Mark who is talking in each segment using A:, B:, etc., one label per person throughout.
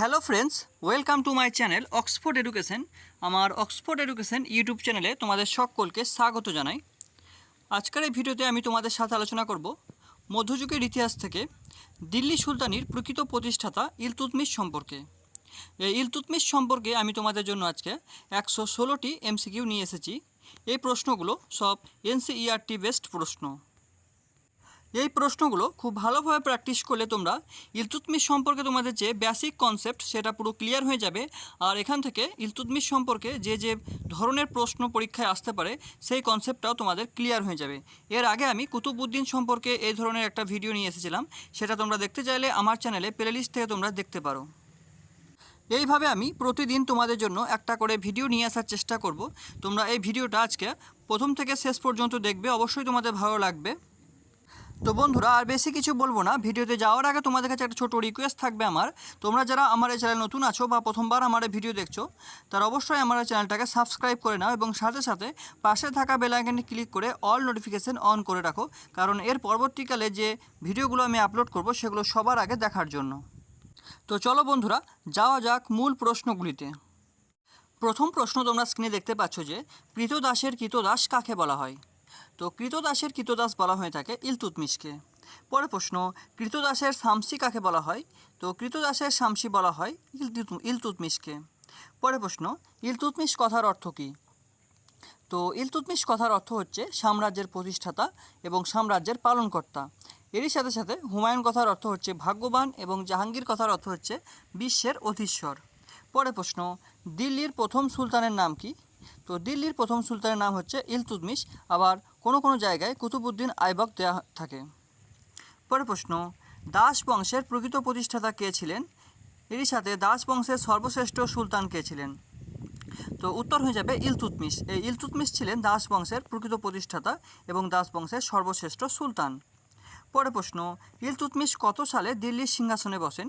A: Hello friends welcome to my channel Oxford education আমার Oxford education YouTube চ্যানেলে তোমাদের সকলকে স্বাগত জানাই। আজকের এই ভিডিওতে আমি তোমাদের সাথে আলোচনা করব মধ্যযুগের ইতিহাস থেকে দিল্লি সুলতানির প্রকৃত প্রতিষ্ঠাতা ইলতুতমিশ সম্পর্কে। এই ইলতুতমিশ সম্পর্কে আমি তোমাদের জন্য আজকে একশো ষোলোটি এমসিকিউ নিয়ে এসেছি। এই প্রশ্নগুলো সব এনসিইআরটি বেস্ট প্রশ্ন। এই প্রশ্নগুলো খুব ভালোভাবে প্র্যাকটিস করলে তোমরা ইলতুতমিশ সম্পর্কে তোমাদের যে বেসিক কনসেপ্ট সেটা পুরো ক্লিয়ার হয়ে যাবে। আর এখান থেকে ইলতুতমিশ সম্পর্কে যে যে ধরনের প্রশ্ন পরীক্ষায় আসতে পারে, সেই কনসেপ্টটাও তোমাদের ক্লিয়ার হয়ে যাবে। এর আগে আমি কুতুবুদ্দিন সম্পর্কে এই ধরনের একটা ভিডিও নিয়ে এসেছিলাম। সেটা তোমরা দেখতে চাইলে আমার চ্যানেলে প্লেলিস্ট থেকে তোমরা দেখতে পারো। এইভাবে আমি প্রতিদিন তোমাদের জন্য একটা করে ভিডিও নিয়ে আসার চেষ্টা করব। তোমরা এই ভিডিওটা আজকে প্রথম থেকে শেষ পর্যন্ত দেখবে। অবশ্যই তোমাদের ভালো লাগবে। তো বন্ধুরা, আর বেশি কিছু বলব না। ভিডিওতে যাওয়ার আগে তোমাদের কাছে একটা ছোটো রিকোয়েস্ট থাকবে আমার। তোমরা যারা আমার এই চ্যানেল নতুন আছো বা প্রথমবার আমার এই ভিডিও দেখছ, তারা অবশ্যই আমার এই চ্যানেলটাকে সাবস্ক্রাইব করে নাও এবং সাথে সাথে পাশে থাকা বেল আইকনটি ক্লিক করে অল নোটিফিকেশন অন করে রাখো। কারণ এর পরবর্তীকালে যে ভিডিওগুলো আমি আপলোড করব, সেগুলো সবার আগে দেখার জন্য। তো চলো বন্ধুরা, যাওয়া যাক মূল প্রশ্নগুলিতে। প্রথম প্রশ্ন তোমরা স্ক্রিনে দেখতে পাচ্ছ যে কৃতদাসের কৃতদাস কাকে বলা হয়? তো কৃতদাসের কৃতদাস বলা হয়ে থাকে ইলতুতমিশকে। পরে প্রশ্ন, কৃতদাসের শামসি কাকে বলা হয়? তো কৃতদাসের শামসি বলা হয় ইলতুত, ইলতুতমিশকে। পরে প্রশ্ন, ইলতুতমিশ কথার অর্থ কী? তো ইলতুতমিশ কথার অর্থ হচ্ছে সাম্রাজ্যের প্রতিষ্ঠাতা এবং সাম্রাজ্যের পালনকর্তা। এরই সাথে সাথে হুমায়ুন কথার অর্থ হচ্ছে ভাগ্যবান এবং জাহাঙ্গীর কথার অর্থ হচ্ছে বিশ্বের অধীশ্বর। পরে প্রশ্ন, দিল্লির প্রথম সুলতানের নাম কি? তো দিল্লির প্রথম সুলতানের নাম হচ্ছে ইলতুতমিশ। আবার কোনো কোনো জায়গায় কুতুবুদ্দিন আইবক দেওয়া থাকে। পরে প্রশ্ন, দাস বংশের প্রকৃত প্রতিষ্ঠাতা কে ছিলেন? এরই সাথে দাস বংশের সর্বশ্রেষ্ঠ সুলতান কে ছিলেন? তো উত্তর হয়ে যাবে ইলতুতমিশ। এই ইলতুতমিশ ছিলেন দাস বংশের প্রকৃত প্রতিষ্ঠাতা এবং দাস বংশের সর্বশ্রেষ্ঠ সুলতান। পরে প্রশ্ন, ইলতুতমিশ কত সালে দিল্লির সিংহাসনে বসেন?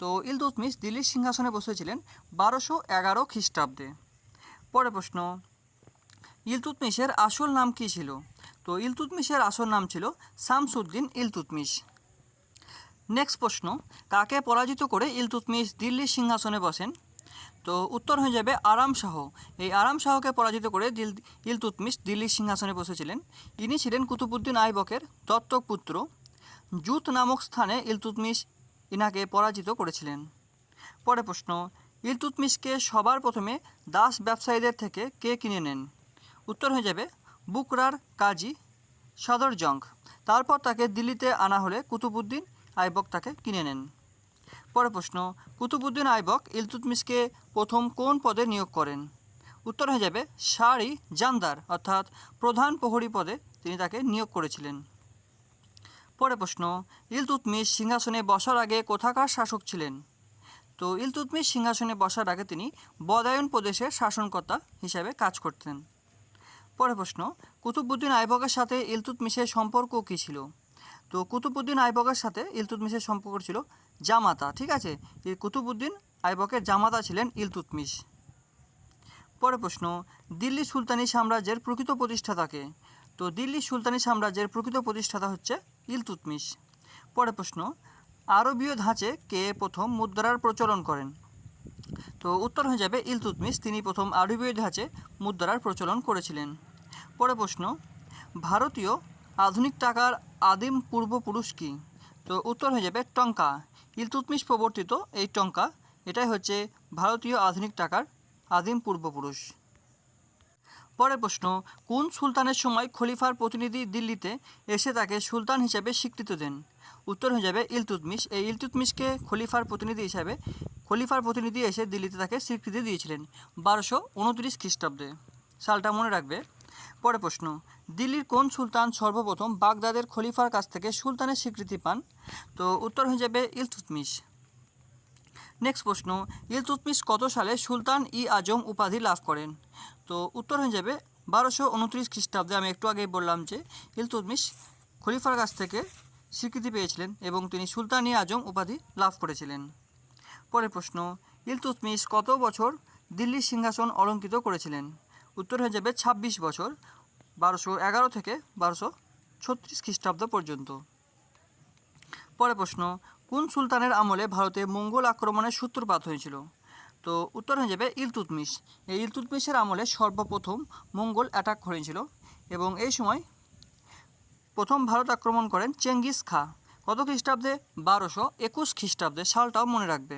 A: তো ইলতুতমিশ দিল্লির সিংহাসনে বসেছিলেন বারোশো এগারো খ্রিস্টাব্দে। পরে প্রশ্ন, ইলতুতমিশের আসল নাম কী ছিল? তো ইলতুতমিশের আসল নাম ছিল শামসুদ্দিন ইলতুতমিশ। নেক্সট প্রশ্ন, কাকে পরাজিত করে ইলতুতমিশ দিল্লির সিংহাসনে বসেন? তো উত্তর হয়ে যাবে আরাম শাহ। এই আরাম শাহকে পরাজিত করে দিল, ইলতুতমিশ দিল্লির সিংহাসনে বসেছিলেন। ইনি ছিলেন কুতুবুদ্দিন আইবকের দত্তক পুত্র। জুত নামক স্থানে ইলতুতমিশ ইনাকে পরাজিত করেছিলেন। পরে প্রশ্ন ইলতুতমিশকে সবার প্রথমে দাস ব্যবসায়ীদের থেকে কে কিনে নেন? উত্তর হয়ে যাবে বুকরার কাজী সদর জং। তারপর তাকে দিল্লিতে আনা হলে কুতুবুদ্দিন আইবক তাকে কিনে নেন। পরে প্রশ্ন, কুতুবুদ্দিন আইবক ইলতুতমিশকে প্রথম কোন পদে নিয়োগ করেন? উত্তর হয়ে যাবে শাড়ি জানদার অর্থাৎ প্রধান প্রহরী পদে তিনি তাকে নিয়োগ করেছিলেন। পরে প্রশ্ন ইলতুতমিশ সিংহাসনে বসার আগে কোথাকার শাসক ছিলেন? তো ইলতুতমিশ সিংহাসনে বসার আগে তিনি বদায়ন প্রদেশের শাসনকর্তা হিসাবে কাজ করতেন। পরে প্রশ্ন কুতুবুদ্দিন আইবকের সাথে ইলতুতমিশের সম্পর্ক কী ছিল? তো কুতুবুদ্দিন আইবকের সাথে ইলতুতমিশের সম্পর্ক ছিল জামাতা, ঠিক আছে? কুতুবুদ্দিন আইবকের জামাতা ছিলেন ইলতুতমিশ। পরে প্রশ্ন, দিল্লি সুলতানি সাম্রাজ্যের প্রকৃত প্রতিষ্ঠাতাকে তো দিল্লি সুলতানি সাম্রাজ্যের প্রকৃত প্রতিষ্ঠাতা হচ্ছে ইলতুতমিশ। পরে প্রশ্ন আরবীয় ধাঁচে কে প্রথম মুদ্রার প্রচলন করেন? তো উত্তর হয়ে যাবে ইলতুতমিশ তিনি প্রথম আরবীয় ধাঁচে মুদ্রার প্রচলন করেছিলেন। পরে প্রশ্ন, ভারতীয় আধুনিক টাকার আদিম পূর্বপুরুষ কী? তো উত্তর হয়ে যাবে টঙ্কা। ইলতুতমিশ প্রবর্তিত এই টঙ্কা, এটাই হচ্ছে ভারতীয় আধুনিক টাকার আদিম পূর্বপুরুষ। পরের প্রশ্ন, কোন সুলতানের সময় খলিফার প্রতিনিধি দিল্লিতে এসে তাকে সুলতান হিসেবে স্বীকৃতি দেন? উত্তর হয়ে যাবে ইলতুতমিশ। এই ইলতুতমিশকে খলিফার প্রতিনিধি হিসাবে, খলিফার প্রতিনিধি এসে দিল্লিতে তাকে স্বীকৃতি দিয়েছিলেন বারোশো উনত্রিশ খ্রিস্টাব্দে। সালটা মনে রাখবে। পরে প্রশ্ন, দিল্লির কোন সুলতান সর্বপ্রথম বাগদাদের খলিফার কাছ থেকে সুলতানের স্বীকৃতি পান? তো উত্তর হয়ে যাবে ইলতুতমিশ। নেক্সট প্রশ্ন ইলতুতমিশ কত সালে সুলতান ই আজম উপাধি লাভ করেন? তো উত্তর হয়ে যাবে বারোশো উনত্রিশ খ্রিস্টাব্দে। আমি একটু আগেই বললাম যে ইলতুতমিশ খলিফার কাছ থেকে স্বীকৃতি পেয়েছিলেন এবং তিনি সুলতান ই আজম উপাধি লাভ করেছিলেন। পরের প্রশ্ন ইলতুতমিশ কত বছর দিল্লির সিংহাসন অলঙ্কিত করেছিলেন? উত্তর হয়ে যাবে ছাব্বিশ বছর, বারোশো এগারো থেকে বারোশো ছত্রিশ খ্রিস্টাব্দ পর্যন্ত। পরের প্রশ্ন কোন সুলতানের আমলে ভারতে মঙ্গল আক্রমণের সূত্রপাত হয়েছিল? তো উত্তর হয়ে যাবে ইলতুতমিশ। এই ইলতুতমিশের আমলে সর্বপ্রথম মঙ্গল অ্যাটাক হয়েছিল এবং এই সময় প্রথম ভারত আক্রমণ করেন চেঙ্গিস খা। কত খ্রিস্টাব্দে? বারোশো একুশ খ্রিস্টাব্দে। সালটাও মনে রাখবে।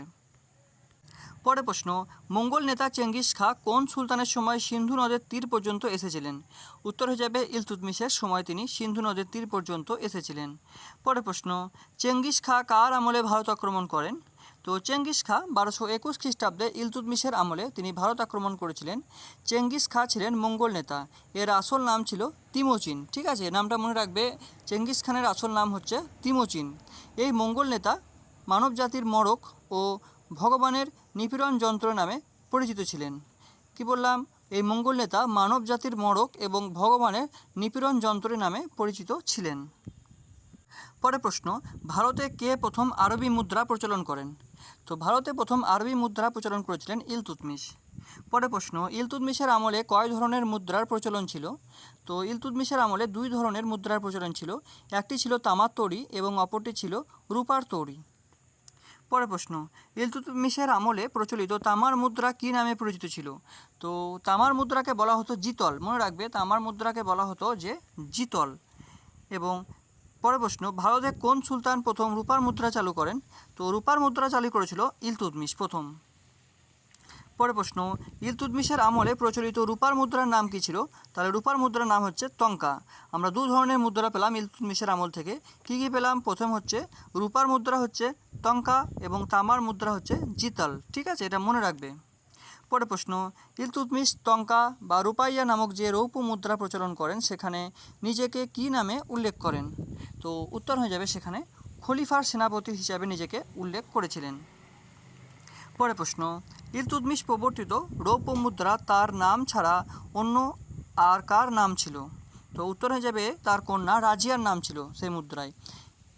A: পরে প্রশ্ন, মঙ্গল নেতা চেঙ্গিস খা কোন সুলতানের সময় সিন্ধু নদের তীর পর্যন্ত এসেছিলেন? উত্তর হয়ে যাবে ইলতুতমিশের সময় তিনি সিন্ধু নদের তীর পর্যন্ত এসেছিলেন। পরে প্রশ্ন, চেঙ্গিস খা কার আমলে ভারত আক্রমণ করেন? তো চেঙ্গিস খা বারোশো একুশ খ্রিস্টাব্দে ইলতুতমিশের আমলে তিনি ভারত আক্রমণ করেছিলেন। চেঙ্গিস খা ছিলেন মঙ্গল নেতা। এর আসল নাম ছিল তিমোচিন। ঠিক আছে, নামটা মনে রাখবে, চেঙ্গিস খানের আসল নাম হচ্ছে তিমোচিন। এই মঙ্গল নেতা মানব জাতির মরক ও ভগবানের নিপীড়ন যন্ত্র নামে পরিচিত ছিলেন। কি বললাম? এই মঙ্গল নেতা মানব জাতির মরক এবং ভগবানের নিপীড়ন যন্ত্রের নামে পরিচিত ছিলেন। পরে প্রশ্ন, ভারতে কে প্রথম আরবি মুদ্রা প্রচলন করেন? তো ভারতে প্রথম আরবি মুদ্রা প্রচলন করেছিলেন ইলতুতমিশ পরে প্রশ্ন ইলতুতমিশের আমলে কয় ধরনের মুদ্রার প্রচলন ছিল? তো ইলতুতমিশের আমলে দুই ধরনের মুদ্রার প্রচলন ছিল। একটি ছিল তামার তৈরি এবং অপরটি ছিল রূপার তৈরি পরে প্রশ্ন। ইলতুতমিশের আমলে প্রচলিত তামার মুদ্রা কী নামে পরিচিত ছিল? তো তামার মুদ্রাকে বলা হতো জিতল। মনে রাখবে, তামার মুদ্রাকে বলা হতো যে জিতল। এবং পরে প্রশ্ন, ভারতে কোন সুলতান প্রথম রূপার মুদ্রা চালু করেন? তো রূপার মুদ্রা চালু করেছিল ইলতুতমিশ প্রথম। পরে প্রশ্ন ইলতুতমিশের আমলে প্রচলিত রূপার মুদ্রার নাম কী ছিল? তাহলে রূপার মুদ্রার নাম হচ্ছে টঙ্কা আমরা দু ধরনের মুদ্রা পেলাম ইলতুতমিশের আমল থেকে। কী কী পেলাম? প্রথম হচ্ছে, রূপার মুদ্রা হচ্ছে টঙ্কা এবং তামার মুদ্রা হচ্ছে জিতাল। ঠিক আছে? এটা মনে রাখবে। পরে প্রশ্ন ইলতুতমিশ টঙ্কা বা রূপাইয়া নামক যে রৌপ্য মুদ্রা প্রচলন করেন, সেখানে নিজেকে কী নামে উল্লেখ করেন? তো উত্তর হয়ে যাবে সেখানে, খলিফার সেনাপতি হিসাবে নিজেকে উল্লেখ করেছিলেন। পরে প্রশ্ন ইলতুতমিশ প্রবর্তিত রৌপ্য মুদ্রা তার নাম ছাড়া অন্য আর কার নাম ছিল? তো উত্তর হয়ে যাবে তার কন্যা রাজিয়ার নাম ছিল সেই মুদ্রায়।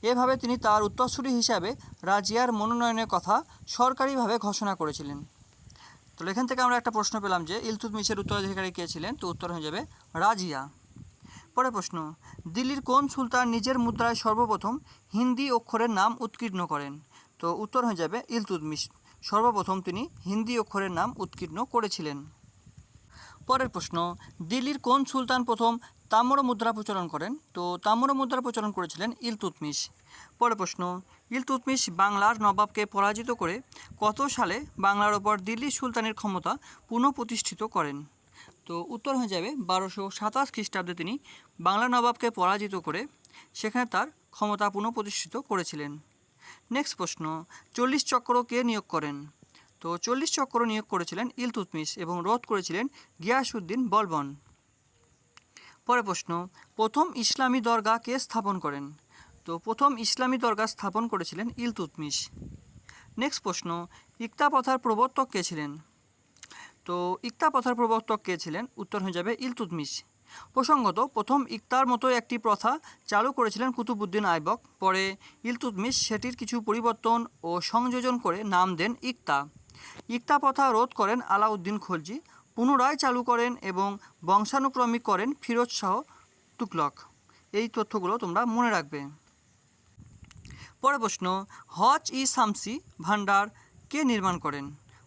A: এভাবে তিনি তার উত্তরসূরি হিসাবে রাজিয়ার মনোনয়নের কথা সরকারিভাবে ঘোষণা করেছিলেন। তো এখান থেকে আমরা একটা প্রশ্ন পেলাম যে, ইলতুতমিশের উত্তরাধিকারী কে ছিলেন? তো উত্তর হয়ে যাবে রাজিয়া। পরে প্রশ্ন, দিল্লির কোন সুলতান নিজের মুদ্রায় সর্বপ্রথম হিন্দি অক্ষরের নাম উৎকীর্ণ করেন? তো উত্তর হয়ে যাবে ইলতুতমিশ। সর্বপ্রথম তিনি হিন্দি অক্ষরের নাম উৎকীর্ণ করেছিলেন। পরের প্রশ্ন, দিল্লির কোন সুলতান প্রথম তাম্র মুদ্রা প্রচলন করেন? তো তাম্র মুদ্রা প্রচলন করেছিলেন ইলতুতমিশ। পরের প্রশ্ন, ইলতুতমিশ বাংলার নবাবকে পরাজিত করে কত সালে বাংলার ওপর দিল্লি সুলতানের ক্ষমতা পুনঃপ্রতিষ্ঠিত করেন? তো উত্তর হয়ে যাবে, বারোশো সাতাশ খ্রিস্টাব্দে তিনি বাংলা নবাবকে পরাজিত করে সেখানে তার ক্ষমতা পুনঃপ্রতিষ্ঠিত করেছিলেন। নেক্সট প্রশ্ন, চল্লিশ চক্র কে নিয়োগ করেন। তো চল্লিশ চক্র নিয়োগ করেছিলেন ইলতুতমিস এবং রোধ করেছিলেন গিয়াসউদ্দিন বলবন। পরে প্রশ্ন, প্রথম ইসলামী দরগা কে স্থাপন করেন? তো প্রথম ইসলামী দরগা স্থাপন করেছিলেন ইলতুতমিস নেক্সট প্রশ্ন ইকতা প্রথার প্রবর্তক কে ছিলেন? তো ইকতা প্রথার প্রবর্তক কে ছিলেন? উত্তর হয়ে যাবে ইলতুতমিশ। প্রসঙ্গত, প্রথম ইকতার মতো একটি প্রথা চালু করেছিলেন কুতুবুদ্দিন আইবক। পরে ইলতুতমিশ সেটির কিছু পরিবর্তন ও সংযোজন করে নাম দেন ইকতা। ইকতা প্রথা রোধ করেন আলাউদ্দিন খলজি, পুনরায় চালু করেন এবং বংশানুক্রমিক করেন ফিরোজ শাহ তুগলক। এই তথ্যগুলো তোমরা মনে রাখবে। পরে প্রশ্ন, হজ ই শামসি ভান্ডার কে নির্মাণ করেন?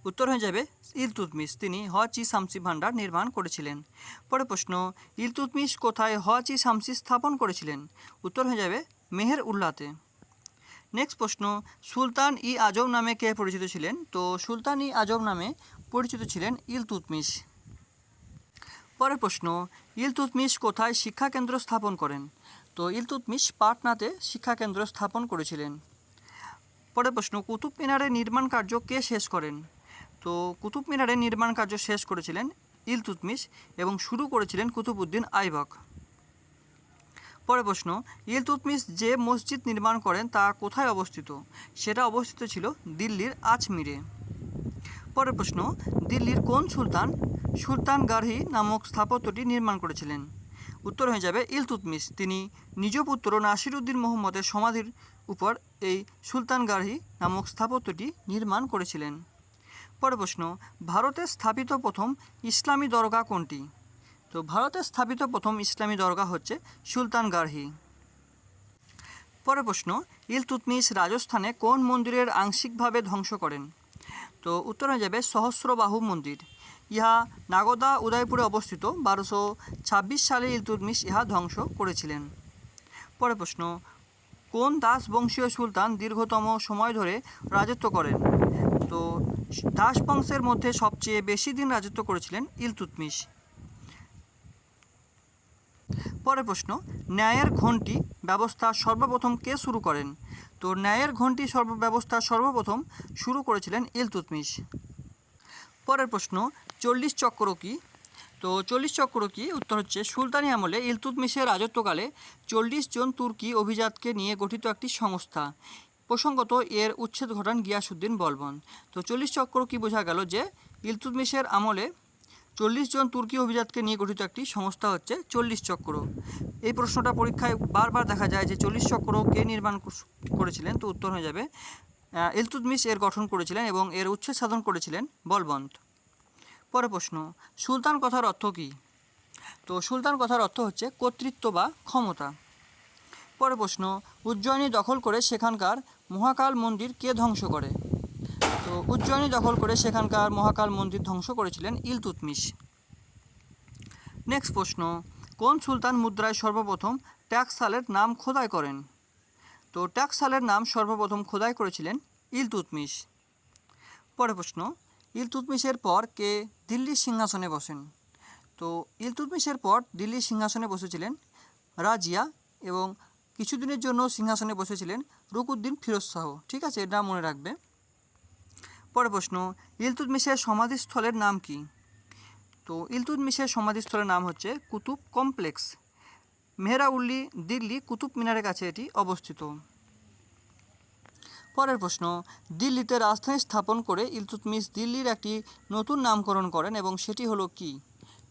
A: উত্তর হয়ে যাবে ইলতুতমিশ তিনি হজ ই শামসি ভান্ডার নির্মাণ করেছিলেন। পরে প্রশ্ন ইলতুতমিশ কোথায় হজ ই শামসি স্থাপন করেছিলেন? উত্তর হয়ে যাবে, মেহের উল্লাতে। নেক্সট প্রশ্ন, সুলতান ই আজম নামে কে পরিচিত ছিলেন? তো সুলতান ই আজম নামে পরিচিত ছিলেন ইলতুতমিশ পরের প্রশ্ন ইলতুতমিশ কোথায় শিক্ষাকেন্দ্র স্থাপন করেন? তো ইলতুতমিশ পাটনাতে শিক্ষাকেন্দ্র স্থাপন করেছিলেন। পরের প্রশ্ন, কুতুব মিনারের নির্মাণ কার্য কে শেষ করেন? তো কুতুব মিনারের নির্মাণ কার্য শেষ করেছিলেন ইলতুতমিশ এবং শুরু করেছিলেন কুতুবউদ্দিন আইবক। পরে প্রশ্ন, ইলতুতমিশ যে মসজিদ নির্মাণ করেন তা কোথায় অবস্থিত? সেটা অবস্থিত ছিল দিল্লির আজমিরে। পরের প্রশ্ন, দিল্লির কোন সুলতান সুলতান গার্হি নামক স্থাপত্যটি নির্মাণ করেছিলেন? উত্তর হয়ে যাবে ইলতুতমিস তিনি নিজ পুত্র নাসিরুদ্দিন মোহাম্মদের সমাধির উপর এই সুলতান গার্হি নামক স্থাপত্যটি নির্মাণ করেছিলেন। পরের প্রশ্ন, ভারতে স্থাপিত প্রথম ইসলামী দরগা কোনটি? তো ভারতে স্থাপিত প্রথম ইসলামী দরগা হচ্ছে সুলতান গার্হি। পরের প্রশ্ন ইলতুৎমিশ রাজস্থানে কোন মন্দিরের আংশিকভাবে ধ্বংস করেন? তো উত্তর যাবে সহস্রবাহু মন্দির। ইহা নাগদা উদয়পুরে অবস্থিত, বারোশো ছাব্বিশ সালে ইলতুৎমিশ ইহা ধ্বংস করেছিলেন। পরের প্রশ্ন, কোন দাস বংশীয় সুলতান দীর্ঘতম সময় ধরে রাজত্ব করেন? তো দাস বংশের মধ্যে সবচেয়ে বেশি দিন রাজত্ব করেছিলেন ইলতুৎমিশ। পরের প্রশ্ন, ন্যায়ের ঘণ্টি ব্যবস্থা সর্বপ্রথম কে শুরু করেন? তো ন্যায়ের ঘণ্টি সর্ব, ব্যবস্থা সর্বপ্রথম শুরু করেছিলেন ইলতুৎমিশ। পরের প্রশ্ন, চল্লিশ চক্র কি? তো চল্লিশ চক্র কি? উত্তর হচ্ছে, সুলতানি আমলে ইলতুৎমিশের রাজত্বকালে চল্লিশ জন তুর্কি অভিজাতকে নিয়ে গঠিত একটি সংস্থা। প্রসঙ্গত এর উচ্ছেদ ঘটান গিয়াসুদ্দিন বলবন। তো চল্লিশ চক্র কি বোঝা গেল যে ইলতুৎমিশের আমলে চল্লিশ জন তুর্কি অভিজাতকে নিয়ে গঠিত একটি সংস্থা হচ্ছে চল্লিশ চক্র। এই প্রশ্নটা পরীক্ষায় বারবার দেখা যায় যে চল্লিশ চক্র কে নির্মাণ করেছিলেন তো উত্তর হয়ে যাবে আহ, ইলতুৎমিশ এর গঠন করেছিলেন এবং এর উচ্ছেদ সাধন করেছিলেন বলবন্ত। পরে প্রশ্ন সুলতান কথার অর্থ কী? তো সুলতান কথার অর্থ হচ্ছে কর্তৃত্ব বা ক্ষমতা। পরের প্রশ্ন, উজ্জয়িনী দখল করে সেখানকার মহাকাল মন্দির কে ধ্বংস করে? তো উজ্জয়িনী দখল করে সেখানকার মহাকাল মন্দির ধ্বংস করেছিলেন ইলতুৎমিশ নেক্সট প্রশ্ন, কোন সুলতান মুদ্রায় সর্বপ্রথম ট্যাক্সালের নাম খোদাই করেন? তো ট্যাক্সালের নাম সর্বপ্রথম খোদাই করেছিলেন ইলতুৎমিশ পরে প্রশ্ন ইলতুৎমিশের পর কে দিল্লির সিংহাসনে বসেন? তো ইলতুৎমিশের পর দিল্লির সিংহাসনে বসেছিলেন রাজিয়া এবং কিছুদিনের জন্য সিংহাসনে বসেছিলেন রুকুদ্দিন ফিরোজ শাহ। ঠিক আছে, এটা মনে রাখবে। পরের প্রশ্ন ইলতুৎমিশের সমাধিস্থলের নাম কি? তো ইলতুৎমিশের সমাধিস্থলের নাম হচ্ছে কুতুব কমপ্লেক্স। মেহরাউল্লি, দিল্লি কুতুব মিনারের কাছে এটি অবস্থিত। পরের প্রশ্ন, দিল্লিতে রাজধানী স্থাপন করে ইলতুৎমিশ দিল্লির একটি নতুন নামকরণ করেন এবং সেটি হলো কি?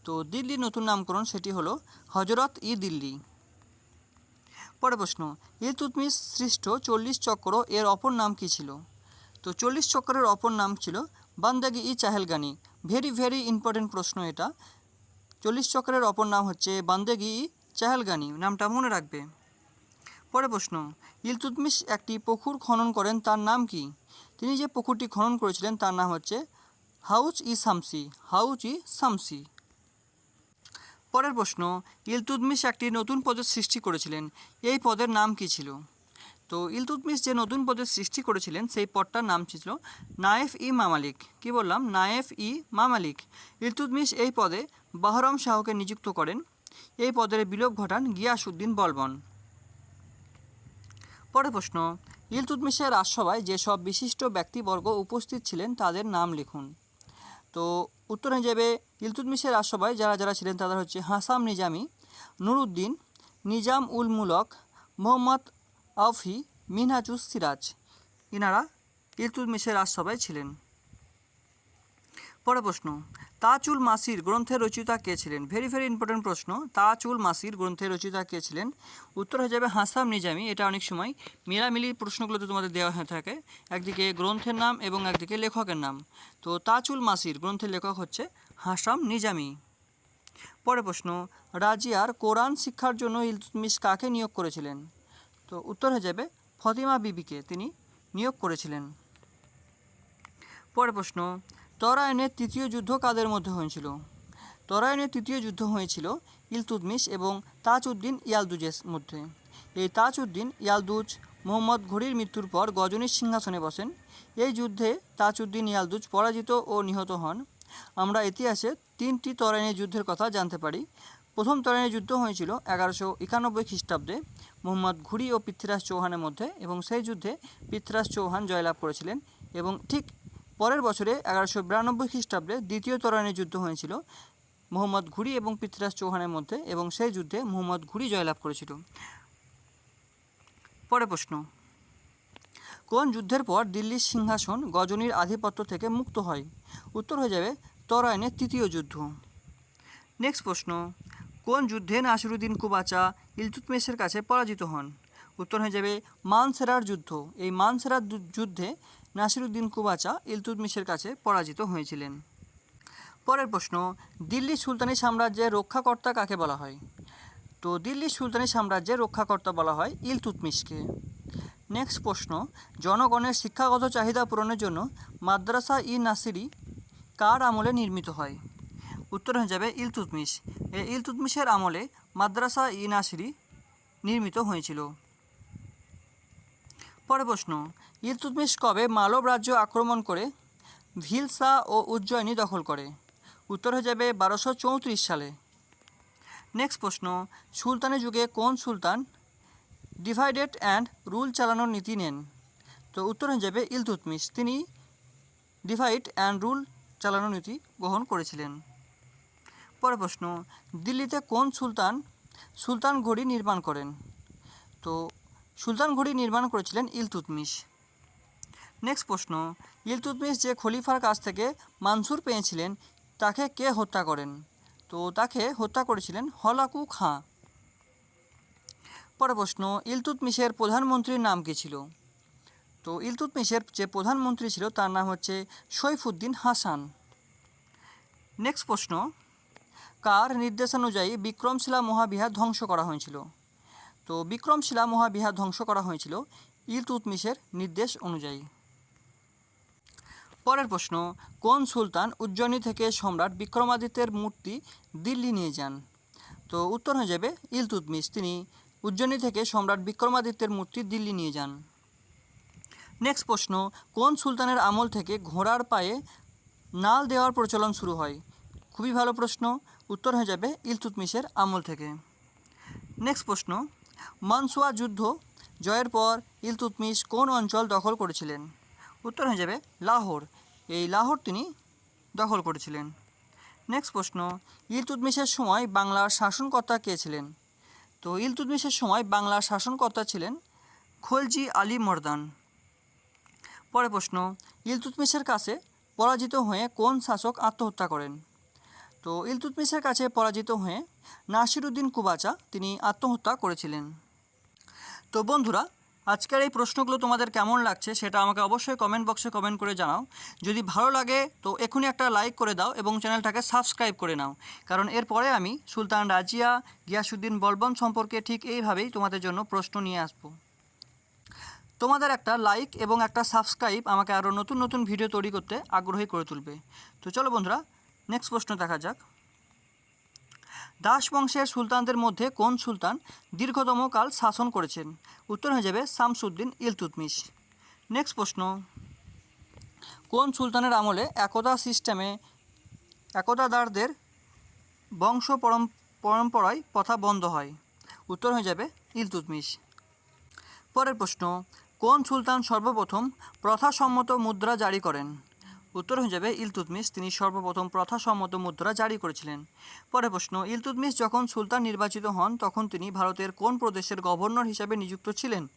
A: তো দিল্লির নতুন নামকরণ সেটি হলো হজরত ই দিল্লি। পরের প্রশ্ন এ ইলতুৎমিশ সৃষ্ট চল্লিশ চক্র এর অপর নাম কি ছিল? তো চল্লিশ চক্রের অপর নাম ছিল Bandagi i Chahalgani. Very very important প্রশ্ন এটা। চল্লিশ চক্রের অপর নাম হচ্ছে বান্দেগি ই চাহেলগানি। নামটা মনে রাখবে। পরে প্রশ্ন ইলতুৎমিশ একটি পুকুর খনন করেন, তার নাম কি? তিনি যে পুকুরটি খনন করেছিলেন, তার নাম হচ্ছে হাউচ ই সামসি। হাউচ ই সামসি। পরের প্রশ্ন ইলতুৎমিশ একটি নতুন পদের সৃষ্টি করেছিলেন, এই পদের নাম কি ছিল? তো ইলতুৎমিশ যে নতুন পদের সৃষ্টি করেছিলেন, সেই পদটার নাম ছিল নায়েফ ই মামালিক। কি বললাম? নায়েফ ই মামালিক। ইলতুৎমিশ এই পদে বাহরম শাহকে নিযুক্ত করেন। এই পদের বিলোপ ঘটান গিয়াসুদ্দিন বলবন। পরের প্রশ্ন ইলতুৎমিশের রাজসভায় যেসব বিশিষ্ট ব্যক্তিবর্গ উপস্থিত ছিলেন, তাদের নাম লিখুন। তো উত্তর হয়ে যাবে ইলতুৎমিশের রাজসভায় যারা যারা ছিলেন তাদের হচ্ছে হাসাম নিজামি, নুরুদ্দিন, নিজাম উল মুলক, মোহাম্মদ আফি মিনহাজুস সিরাজ। ইনারা ইলতুতমিশের রাজসভায় ছিলেন। পরের প্রশ্ন তাজুল মাসির গ্রন্থের রচয়িতা কে ছিলেন? ভেরি ভেরি ইম্পর্টেন্ট প্রশ্ন তাজুল মাসির গ্রন্থের রচয়িতা কে ছিলেন? উত্তর হয়ে যাবে হাসাম নিজামি, এটা অনেক সময় মিলামিলি প্রশ্নগুলোতে তোমাদের দেওয়া হয়ে থাকে। একদিকে গ্রন্থের নাম এবং একদিকে লেখকের নাম। তো তাজুল মাসির গ্রন্থের লেখক হচ্ছে হাসাম নিজামি। পরে প্রশ্ন, রাজিয়ার কোরআন শিক্ষার জন্য ইলতুৎমিশ কাকে নিয়োগ করেছিলেন? তো উত্তর হয়ে যাবে ফতিমা বিবিকে, তিনি নিয়োগ করেছিলেন। পরের প্রশ্ন তরায়নের তৃতীয় যুদ্ধ কাদের মধ্যে হয়েছিল? তরায়নের তৃতীয় যুদ্ধ হয়েছিল ইলতুৎমিশ এবং তাজউদ্দিন ইয়ালদুজের মধ্যে। এই তাজউদ্দিন ইয়ালদুজ মোহাম্মদ ঘড়ির মৃত্যুর পর গজনীর সিংহাসনে বসেন। এই যুদ্ধে তাজউদ্দিন ইয়ালদুজ পরাজিত ও নিহত হন। আমরা ইতিহাসে তিনটি তরাইনের যুদ্ধের কথা জানতে পারি। প্রথম তরাইনের যুদ্ধ হয়েছিল এগারোশো একানব্বই খ্রিস্টাব্দে। মোহাম্মদ ঘুরি ও পৃথ্বীরাজ চৌহানের মধ্যে এবং সেই যুদ্ধে পৃথ্বীরাজ চৌহান জয়লাভ করেছিলেন এবং ঠিক পরের বছরে এগারোশো বিরানব্বই খ্রিস্টাব্দে দ্বিতীয় তরাইনের যুদ্ধ হয়েছিল, মোহাম্মদ ঘুরি এবং পৃথ্বীরাজ চৌহানের মধ্যে এবং সেই যুদ্ধে মোহাম্মদ ঘুরি জয়লাভ করেছিল। পরে প্রশ্ন, কোন যুদ্ধের পর দিল্লির সিংহাসন গজনীর আধিপত্য থেকে মুক্ত হয়? উত্তর হয়ে যাবে তরাইনের তৃতীয় যুদ্ধ। নেক্সট প্রশ্ন, কোন যুদ্ধে নাসিরুদ্দিন কুবাচা ইলতুতমেশের কাছে পরাজিত হন? উত্তর হয়ে যাবে, মানসেরার যুদ্ধ। এই মানসেরার যুদ্ধে নাসিরুদ্দিন কুবাচা ইলতুৎমিশের কাছে পরাজিত হয়েছিলেন। পরের প্রশ্ন, দিল্লি সুলতানি সাম্রাজ্যের রক্ষাকর্তা কাকে বলা হয়? তো দিল্লি সুলতানি সাম্রাজ্যের রক্ষাকর্তা বলা হয় ইলতুতমিশকে। নেক্সট প্রশ্ন, জনগণের শিক্ষাগত চাহিদা পূরণের জন্য মাদ্রাসা ই নাসিরি কার আমলে নির্মিত হয়? উত্তর হয়ে যাবে ইলতুতমিশ। এই ইলতুতমিশের আমলে মাদ্রাসা ই নাসিরি নির্মিত হয়েছিল। পরে প্রশ্ন ইলতুতমিশ কবে মালব রাজ্য আক্রমণ করে? ভিলসা ও উজ্জয়িনী দখল করে। উত্তর হয়ে যাবে বারোশো চৌত্রিশ সালে। নেক্সট প্রশ্ন, সুলতানি যুগে কোন সুলতান ডিভাইডেড অ্যান্ড রুল চালানোর নীতি নেন? তো উত্তর হয়ে যাবে ইলতুতমিশ। তিনি ডিভাইড অ্যান্ড রুল চালানোর নীতি গ্রহণ করেছিলেন। পরে প্রশ্ন, দিল্লিতে কোন সুলতান সুলতান ঘড়ি নির্মাণ করেন? তো সুলতান ঘড়ি নির্মাণ করেছিলেন ইলতুতমিশ। নেক্সট প্রশ্ন ইলতুতমিস যে খলিফার কাছ থেকে মানসুর পেয়েছিলেন, তাকে কে হত্যা করেন? তো তাকে হত্যা করেছিলেন হলাকু খাঁ। পরে প্রশ্ন ইলতুতমিসের প্রধানমন্ত্রীর নাম কী ছিল? তো ইলতুতমিশের যে প্রধানমন্ত্রী ছিল, তার নাম হচ্ছে সৈফুদ্দিন হাসান। নেক্সট প্রশ্ন, কার নির্দেশানুযায়ী বিক্রমশিলা মহাবিহার ধ্বংস করা হয়েছিল? তো বিক্রমশিলা মহাবিহার ধ্বংস করা হয়েছিল ইলতুতমিশের নির্দেশ অনুযায়ী। পরের প্রশ্ন, কোন সুলতান উজ্জয়িনী থেকে সম্রাট বিক্রমাদিত্যের মূর্তি দিল্লি নিয়ে যান? তো উত্তর হয়ে যাবে ইলতুতমিশ তিনি উজ্জয়িনী থেকে সম্রাট বিক্রমাদিত্যের মূর্তি দিল্লি নিয়ে যান। নেক্সট প্রশ্ন, কোন সুলতানের আমল থেকে ঘোড়ার পায়ে নাল দেওয়ার প্রচলন শুরু হয়? খুবই ভালো প্রশ্ন। উত্তর হয়ে যাবে ইলতুতমিশের আমল থেকে। নেক্সট প্রশ্ন, মানসুয়া যুদ্ধ জয়ের পর ইলতুতমিশ কোন অঞ্চল দখল করেছিলেন? উত্তর হয়ে যাবে লাহোর। এই লাহোর তিনি দখল করেছিলেন। নেক্সট প্রশ্ন, ইলতুতমিশের সময় বাংলার শাসনকর্তা কে ছিলেন? তো ইলতুতমিশের সময় বাংলার শাসনকর্তা ছিলেন খলজি আলী মর্দান। পরে প্রশ্ন, ইলতুতমিশের কাছে পরাজিত হয়ে কোন শাসক আত্মহত্যা করেন? তো ইলতুতমিশের কাছে পরাজিত হয়ে নাসিরুদ্দিন কুবাচা তিনি আত্মহত্যা করেছিলেন। তো বন্ধুরা আজকের এই প্রশ্নগুলো তোমাদের কেমন লাগছে সেটা আমাকে অবশ্যই কমেন্ট বক্সে কমেন্ট করে জানাও। যদি ভালো লাগে, তো এখনই একটা লাইক করে দাও এবং চ্যানেলটাকে সাবস্ক্রাইব করে নাও। কারণ এরপরে আমি সুলতান রাজিয়া, গিয়াসুদ্দিন বলবন সম্পর্কে ঠিক এইভাবেই তোমাদের জন্য প্রশ্ন নিয়ে আসব। তোমাদের একটা লাইক এবং একটা সাবস্ক্রাইব আমাকে আরও নতুন নতুন ভিডিও তৈরি করতে আগ্রহী করে তুলবে। তো চলো বন্ধুরা নেক্সট প্রশ্ন দেখা যাক। দাস বংশের সুলতানদের মধ্যে কোন সুলতান দীর্ঘতম কাল শাসন করেছেন? উত্তর হয়ে যাবে শামসুদ্দিন ইলতুতমিশ। নেক্সট প্রশ্ন। কোন সুলতানের আমলে একদা সিস্টেমে একদাদারদের বংশ পরম, পরম্পরায় প্রথা বন্ধ হয়? উত্তর হয়ে যাবে ইলতুতমিশ। পরের প্রশ্ন, কোন সুলতান সর্বপ্রথম প্রথাসম্মত মুদ্রা জারি করেন? উত্তর হয়ে যাবে ইলতুতমিশ তিনি সর্বপ্রথম প্রথাসম্মত মুদ্রা জারি করেছিলেন। পরে প্রশ্ন ইলতুতমিস যখন সুলতান নির্বাচিত হন, তখন তিনি ভারতের কোন প্রদেশের গভর্নর হিসাবে নিযুক্ত ছিলেন?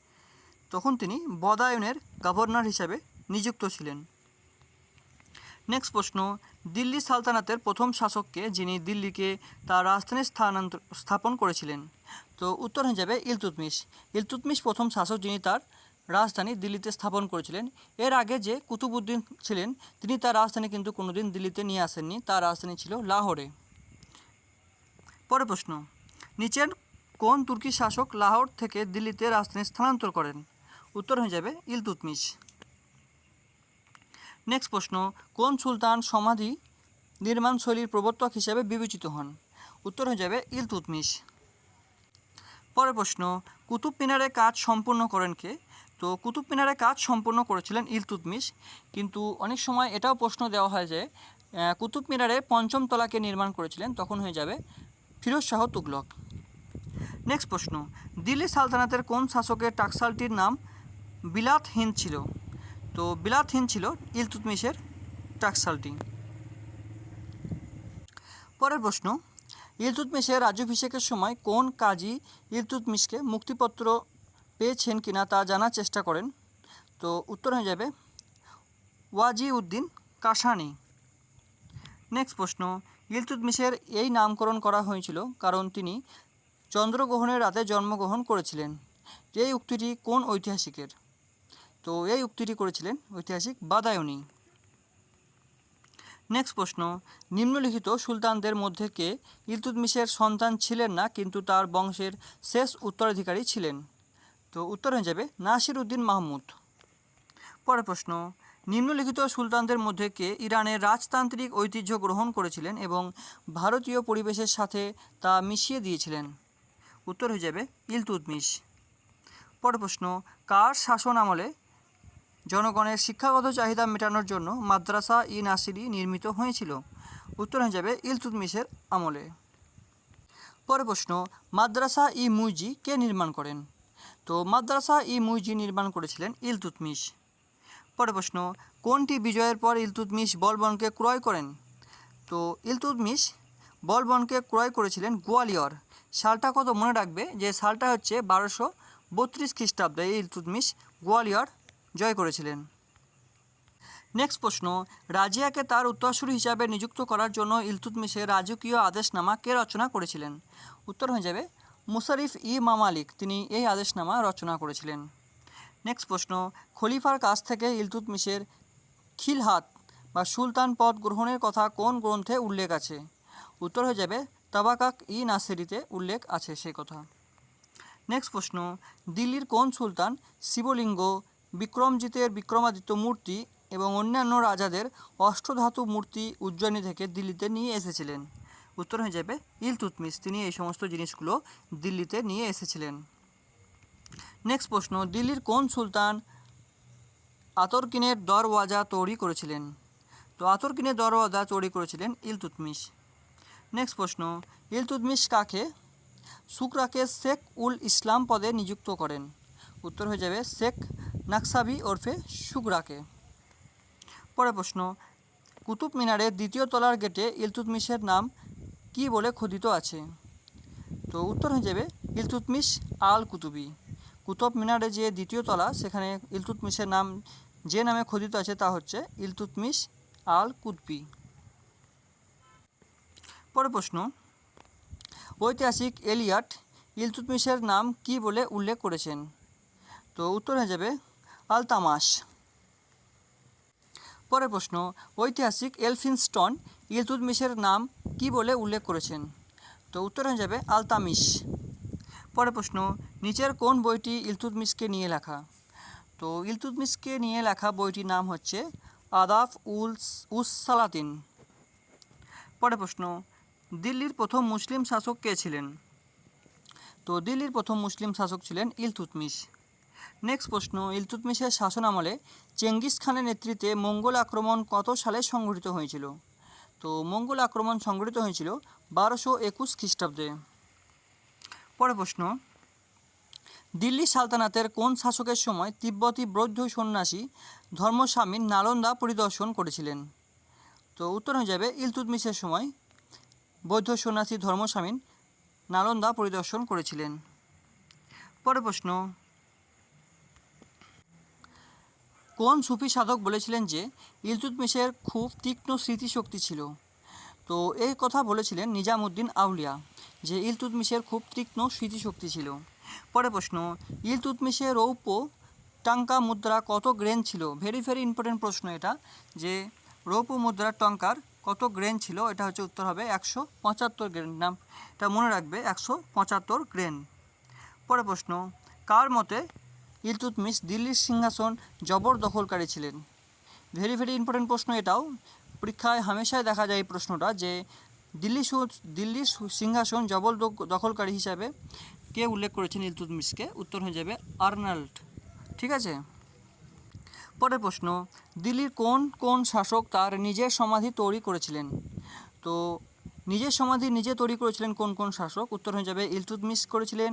A: তখন তিনি বদায়নের গভর্নর হিসাবে নিযুক্ত ছিলেন। নেক্সট প্রশ্ন, দিল্লি সালতানাতের প্রথম শাসককে যিনি দিল্লিকে তার রাজধানী স্থানান্তর, স্থাপন করেছিলেন? তো উত্তর হয়ে যাবে ইলতুতমিশ। ইলতুতমিশ প্রথম শাসক যিনি তার রাজধানী দিল্লিতে স্থাপন করেছিলেন। এর আগে যে কুতুবুদ্দিন ছিলেন, তিনি তার রাজধানী কিন্তু কোনোদিন দিল্লিতে নিয়ে আসেননি। তার রাজধানী ছিল লাহোরে। পরের প্রশ্ন, নিচের কোন তুর্কি শাসক লাহোর থেকে দিল্লিতে রাজধানী স্থানান্তর করেন? উত্তর হয়ে যাবে ইলতুতমিশ। নেক্সট প্রশ্ন, কোন সুলতান সমাধি নির্মাণ শৈলীর প্রবর্তক হিসেবে বিবেচিত হন? উত্তর হয়ে যাবে ইলতুতমিশ। পরের প্রশ্ন কুতুব মিনারে কাজ সম্পূর্ণ করেন কে? তো কুতুব মিনারে কাজ সম্পূর্ণ করেছিলেন ইলতুতমিশ। কিন্তু অনেক সময় এটাও প্রশ্ন দেওয়া হয় যে কুতুব মিনারে পঞ্চম তলাকে নির্মাণ করেছিলেন তখন হয়ে যাবে ফিরোজ শাহ তুগলক। নেক্সট প্রশ্ন, দিল্লি সালতানাতের কোন শাসকের টাকসালটির নাম বিলাত হিন্দ ছিল? তো বিলাত হিন্দ ছিল ইলতুতমিশের টাকসালটি পরের প্রশ্ন, ইলতুতমিশের রাজ্যাভিষেকের সময় কোন কাজী ইলতুতমিশকে মুক্তিপত্র পেয়েছেন কিনা তা জানার চেষ্টা করেন। তো উত্তর হয়ে যাবে ওয়াজি উদ্দিন কাশানি নেক্সট প্রশ্ন, ইলতুতমিশের এই নামকরণ করা হয়েছিল কারণ তিনি চন্দ্রগ্রহণের রাতে জন্মগ্রহণ করেছিলেন। এই উক্তিটি কোন ঐতিহাসিকের? তো এই উক্তিটি করেছিলেন ঐতিহাসিক বাদায়নী। নেক্সট প্রশ্ন, নিম্নলিখিত সুলতানদের মধ্যে কে ইলতুৎমিশের সন্তান ছিলেন না, কিন্তু তার বংশের শেষ উত্তরাধিকারী ছিলেন? তো উত্তর হয়ে যাবে নাসির উদ্দিন মাহমুদ। পরের প্রশ্ন, নিম্নলিখিত সুলতানদের মধ্যে কে ইরানের রাজতান্ত্রিক ঐতিহ্য গ্রহণ করেছিলেন এবং ভারতীয় পরিবেশের সাথে তা মিশিয়ে দিয়েছিলেন? উত্তর হয়ে যাবে ইলতুৎমিশ পরের প্রশ্ন, কার শাসন আমলে জনগণের শিক্ষাগত চাহিদা মেটানোর জন্য মাদ্রাসা ই নাসিরি নির্মিত হয়েছিল? উত্তর হয়ে যাবে ইলতুৎমিশের আমলে। পরের প্রশ্ন, মাদ্রাসা ই মুজি কে নির্মাণ করেন? মাদ্রাসা ই মুইজি নির্মাণ করেছিলেন ইলতুতমিশ। পরে প্রশ্ন, কোনটি বিজয়ের পর ইলতুতমিশ বলবনকে ক্রয় করেন? তো ইলতুতমিশ বলবনকে ক্রয় করেছিলেন গোয়ালিয়র। সালটা কত মনে রাখবে? যে সালটা হচ্ছে বারোশো বত্রিশ খ্রিস্টাব্দে ইলতুতমিশ গোয়ালিয়র জয় করেছিলেন। নেক্সট প্রশ্ন, রাজিয়াকে তার উত্তরসূরি হিসাবে নিযুক্ত করার জন্য ইলতুৎমিশের রাজকীয় আদেশনামা কে রচনা করেছিলেন? উত্তর হয়ে যাবে মুশারিফ ই মামালিক, তিনি এই আদেশনামা রচনা করেছিলেন। নেক্সট প্রশ্ন, খলিফার কাছ থেকে ইলতুৎমিশের খিলহাত বা সুলতান পদ গ্রহণের কথা কোন গ্রন্থে উল্লেখ আছে? উত্তর হয়ে যাবে, তাবাকাক ই নাসেরিতে উল্লেখ আছে সে কথা। নেক্সট প্রশ্ন, দিল্লির কোন সুলতান শিবলিঙ্গ, বিক্রমজিতের বিক্রমাদিত্য মূর্তি এবং অন্যান্য রাজাদের অষ্টধাতু মূর্তি উজ্জয়িনী থেকে দিল্লিতে নিয়ে এসেছিলেন? উত্তর হয়ে যাবে ইলতুৎমিশ তিনি এই সমস্ত জিনিসগুলো দিল্লিতে নিয়ে এসেছিলেন। নেক্সট প্রশ্ন, দিল্লির কোন সুলতান আতরকিনের দরওয়াজা তৈরি করেছিলেন? তো আতরকিনের দরওয়াজা তৈরি করেছিলেন ইলতুৎমিশ নেক্সট প্রশ্ন ইলতুৎমিশ কাকে? সুকরাকে শেখ উল ইসলাম পদে নিযুক্ত করেন। উত্তর হয়ে যাবে শেখ নাকসাবি ওরফে সুকরাকে পরে প্রশ্ন কুতুব মিনারের দ্বিতীয় তলার গেটে ইলতুৎমিশের নাম কি বলে খোদিত আছে? তো উত্তর হয়ে যাবে ইলতুৎমিশ আল কুতুবি কুতুব মিনারে যে দ্বিতীয় তলা, সেখানে ইলতুৎমিশের নাম, যে নামে খোদিত আছে তা হচ্ছে ইলতুৎমিশ আল কুতবি পরের প্রশ্ন, ঐতিহাসিক এলিয়াট ইলতুৎমিশের নাম কি বলে উল্লেখ করেছেন? তো উত্তর হয়ে যাবে আল তামাস পরের প্রশ্ন, ঐতিহাসিক এলফিনস্টন ইলতুৎমিশের নাম কি বলে উল্লেখ করেছেন? তো উত্তর হয়ে যাবে আলতামিশ। পরের প্রশ্ন, নিচের কোন বইটি ইলতুৎমিশকে নিয়ে লেখা? তো ইলতুৎমিশকে নিয়ে লেখা বইটির নাম হচ্ছে আদাফ উল উস সালাতিন। পরের প্রশ্ন, দিল্লির প্রথম মুসলিম শাসক কে ছিলেন? তো দিল্লির প্রথম মুসলিম শাসক ছিলেন ইলতুৎমিশ নেক্সট প্রশ্ন ইলতুৎমিশের শাসন আমলে চেঙ্গিস খানের নেতৃত্বে মঙ্গল আক্রমণ কত সালে সংঘটিত হয়েছিল? তো মঙ্গল আক্রমণ সংঘটিত হয়েছিল বারোশো একুশ খ্রিস্টাব্দে। পরের প্রশ্ন, দিল্লি সালতানাতের কোন শাসকের সময় তিব্বতী বৌদ্ধ সন্ন্যাসী ধর্মস্বামীর নালন্দা পরিদর্শন করেছিলেন? তো উত্তর হয়ে যাবে ইলতুৎমিশের সময় বৌদ্ধ সন্ন্যাসী ধর্মস্বামীন নালন্দা পরিদর্শন করেছিলেন। পরের প্রশ্ন কোন সুফি সাধক বলেছিলেন যে ইলতুতমিশের খুব তীক্ষ্ণ স্মৃতিশক্তি ছিল? তো এই কথা বলেছিলেন নিজামুদ্দিন আউলিয়া, যে ইলতুতমিশের খুব তীক্ষ্ণ স্মৃতিশক্তি ছিল। পরে প্রশ্ন ইলতুতমিশের রৌপ্য টাঙ্কা মুদ্রা কত গ্রেন ছিল? ভেরি ভেরি ইম্পর্টেন্ট প্রশ্ন এটা, যে রৌপ্য মুদ্রার টঙ্কার কত গ্রেন ছিল? এটা হচ্ছে উত্তর হবে একশো পঁচাত্তর গ্রেন। নাম এটা মনে রাখবে, একশো পঁচাত্তর গ্রেন। পরে প্রশ্ন, কার মতে ইলতুৎমিশ দিল্লির সিংহাসন জবরদখলকারী ছিলেন। ভেরি ভেরি ইম্পর্টেন্ট প্রশ্ন এটাও। পরীক্ষায় হামেশাই দেখা যায় এই প্রশ্নটা যে দিল্লি দিল্লির সিংহাসন জবর দখ- দখলকারী হিসাবে কে উল্লেখ করেছেন ইলতুৎমিশকে উত্তর হয়ে যাবে আর্নাল্ড। ঠিক আছে? পরের প্রশ্ন, দিল্লির কোন কোন শাসক তার নিজের সমাধি তৈরি করেছিলেন? তো নিজের সমাধি নিজে তৈরি করেছিলেন কোন কোন শাসক? উত্তর হয়ে যাবে ইলতুৎমিশ করেছিলেন,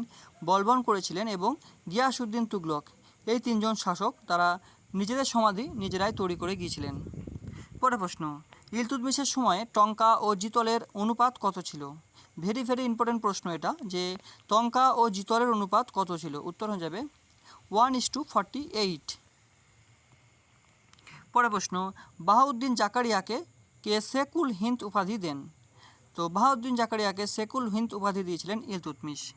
A: বলবন করেছিলেন এবং গিয়াসুদ্দিন তুগলক। এই তিনজন শাসক তারা নিজেদের সমাধি নিজেরাই তৈরি করে গিয়েছিলেন। পরের প্রশ্ন ইলতুৎমিশের সময়ে টঙ্কা ও জিতলের অনুপাত কত ছিল? ভেরি ভেরি ইম্পর্টেন্ট প্রশ্ন এটা যে টঙ্কা ও জিতলের অনুপাত কত ছিল? উত্তর হয়ে যাবে, one is two forty eight. পরের প্রশ্ন, বাহাউদ্দিন জাকারিয়াকে কে সেকুল হিন্দ উপাধি দেন? বাহাউদ্দিন জাকারিয়াকে সেকুল হিন্দ উপাধি দিয়েছিলেন ইলতুৎমিশ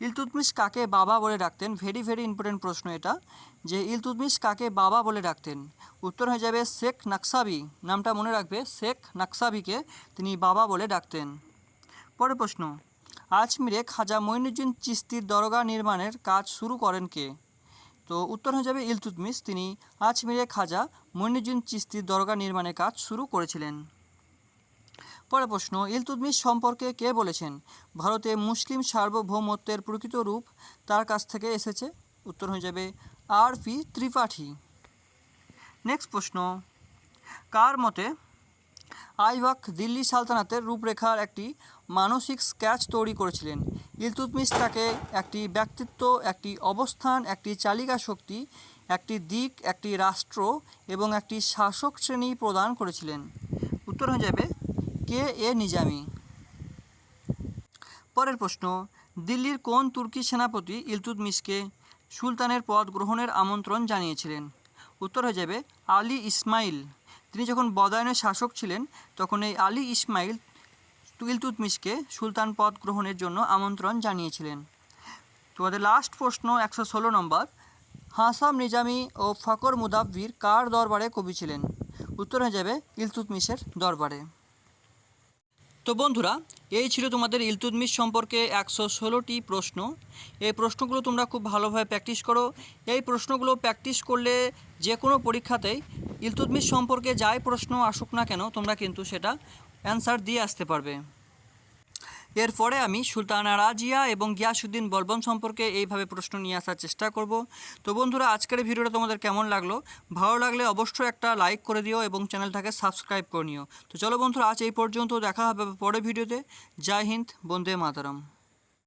A: ইলতুতমিশ কাকে বাবা বলে ডাকতেন? ভেরি ভেরি ইম্পর্টেন্ট প্রশ্ন এটা যে ইলতুতমিশ কাকে বাবা বলে ডাকতেন? উত্তর হয়ে যাবে শেখ নাকসাবি। নামটা মনে রাখবে, শেখ নাকসাবিকে তিনি বাবা বলে ডাকতেন। পরের প্রশ্ন আজমিরে খাজা মঈনুদ্দিন চিস্তির দরগা নির্মাণের কাজ শুরু করেন কে? তো উত্তর হয়ে যাবে ইলতুতমিশ। তিনি আজমিরে খাজা মঈনুদ্দিন চিস্তির দরগা নির্মাণের কাজ শুরু করেছিলেন। পরের প্রশ্ন, ইলতুতমিশ সম্পর্কে কে বলেছেন? ভারতে মুসলিম সার্বভৌমত্বের প্রকৃত রূপ তার কাছ থেকে এসেছে? উত্তর হয়ে যাবে আর পি ত্রিপাঠী। নেক্সট প্রশ্ন, কার মতে আইবাক দিল্লি সালতানাতের রূপরেখার একটি মানসিক স্কেচ তৈরি করেছিলেন? ইলতুতমিশ তাকে একটি ব্যক্তিত্ব, একটি অবস্থান, একটি চালিকা শক্তি, একটি দিক, একটি রাষ্ট্র এবং একটি শাসক শ্রেণি প্রদান করেছিলেন। উত্তর হয়ে যাবে কে? এ নিজামি। পরের প্রশ্ন, দিল্লির কোন তুর্কি সেনাপতি ইলতুতমিশকে সুলতানের পদ গ্রহণের আমন্ত্রণ জানিয়েছিলেন? উত্তর হয়ে যাবে, আলী ইসমাইল। তিনি যখন বদায়নের শাসক ছিলেন, তখন এই আলী ইসমাইল ইলতুতমিশকে সুলতান পদ গ্রহণের জন্য আমন্ত্রণ জানিয়েছিলেন। তোমাদের লাস্ট প্রশ্ন, একশো ষোলো নম্বর। হাসাম নিজামি ও ফকর মুদাব্বির কার দরবারে কবি ছিলেন? উত্তর হয়ে যাবে ইলতুতমিশের দরবারে। তো বন্ধুরা, এই ছিল তোমাদের ইলতুদমিস সম্পর্কে একশো ষোলোটি প্রশ্ন। এই প্রশ্নগুলো তোমরা খুব ভালোভাবে প্র্যাকটিস করো। এই প্রশ্নগুলো প্র্যাকটিস করলে যে কোনো পরীক্ষাতেই ইলতুদমিস সম্পর্কে যাই প্রশ্ন আসুক না কেন, তোমরা কিন্তু সেটা অ্যান্সার দিয়ে আসতে পারবে। এরপরে আমি সুলতানা রাজিয়া এবং গিয়াসুদ্দিন বলবন সম্পর্কে এইভাবে প্রশ্ন নিয়ে আসার চেষ্টা করব। তো বন্ধুরা, আজকের ভিডিওটা তোমাদের কেমন লাগল? ভালো লাগলে অবশ্যই একটা লাইক করে দিও এবং চ্যানেলটাকে সাবস্ক্রাইব করে নিও। তো চলো বন্ধুরা, আজ এই পর্যন্ত দেখা হবে পরে ভিডিওতে। জয় হিন্দ, বন্দে মাতারাম।